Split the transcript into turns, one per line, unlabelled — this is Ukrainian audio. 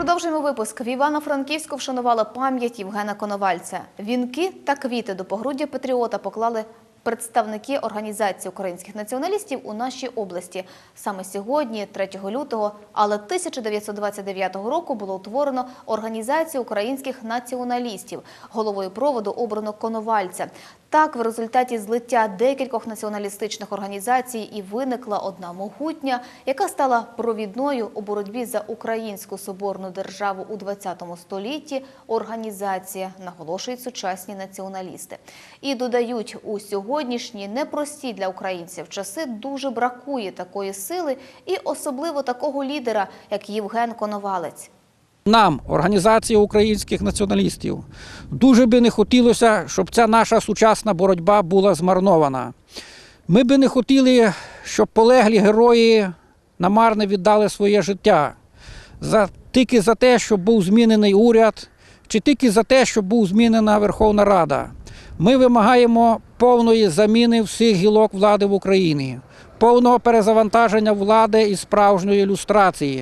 Продовжуємо випуск. В Івано-Франківську вшанували пам'ять Євгена Коновальця. Вінки та квіти до погруддя патріота поклали представники Організації українських націоналістів у нашій області. Саме сьогодні, 3 лютого, але 1929 року було утворено Організацію українських націоналістів. Головою проводу обрано Коновальця. Так, в результаті злиття декількох націоналістичних організацій і виникла одна могутня, яка стала провідною у боротьбі за українську соборну державу у 20 столітті. Організація наголошують сучасні націоналісти. І додають, у сьогоднішні непрості для українців часи дуже бракує такої сили і особливо такого лідера, як Євген Коновалець.
Нам, організації українських націоналістів, дуже би не хотілося, щоб ця наша сучасна боротьба була змарнована. Ми би не хотіли, щоб полеглі герої намарне віддали своє життя за, тільки за те, щоб був змінений уряд, чи тільки за те, щоб був змінена Верховна Рада. Ми вимагаємо повної заміни всіх гілок влади в Україні, повного перезавантаження влади і справжньої люстрації.